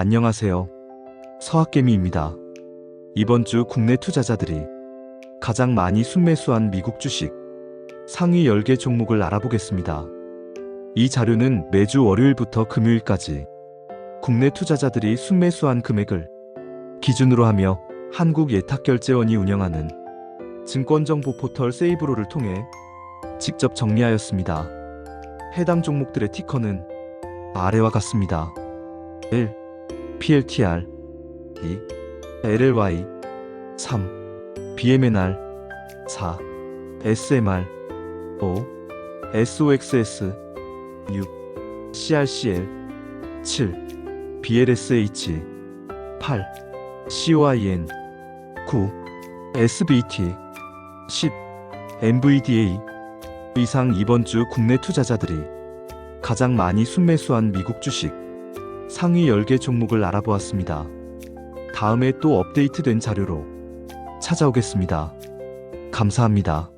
안녕하세요. 서학개미입니다. 이번 주 국내 투자자들이 가장 많이 순매수한 미국 주식 상위 10개 종목을 알아보겠습니다. 이 자료는 매주 월요일부터 금요일까지 국내 투자자들이 순매수한 금액을 기준으로 하며 한국 예탁결제원이 운영하는 증권정보 포털 세이브로를 통해 직접 정리하였습니다. 해당 종목들의 티커는 아래와 같습니다. 1. PLTR 2. LLY 3. BMNR 4. SMR 5. SOXS 6. CRCL 7. BLSH 8. COIN 9. SBT 10. MVDA 이상 이번 주 국내 투자자들이 가장 많이 순매수한 미국 주식 상위 10개 종목을 알아보았습니다. 다음에 또 업데이트된 자료로 찾아오겠습니다. 감사합니다.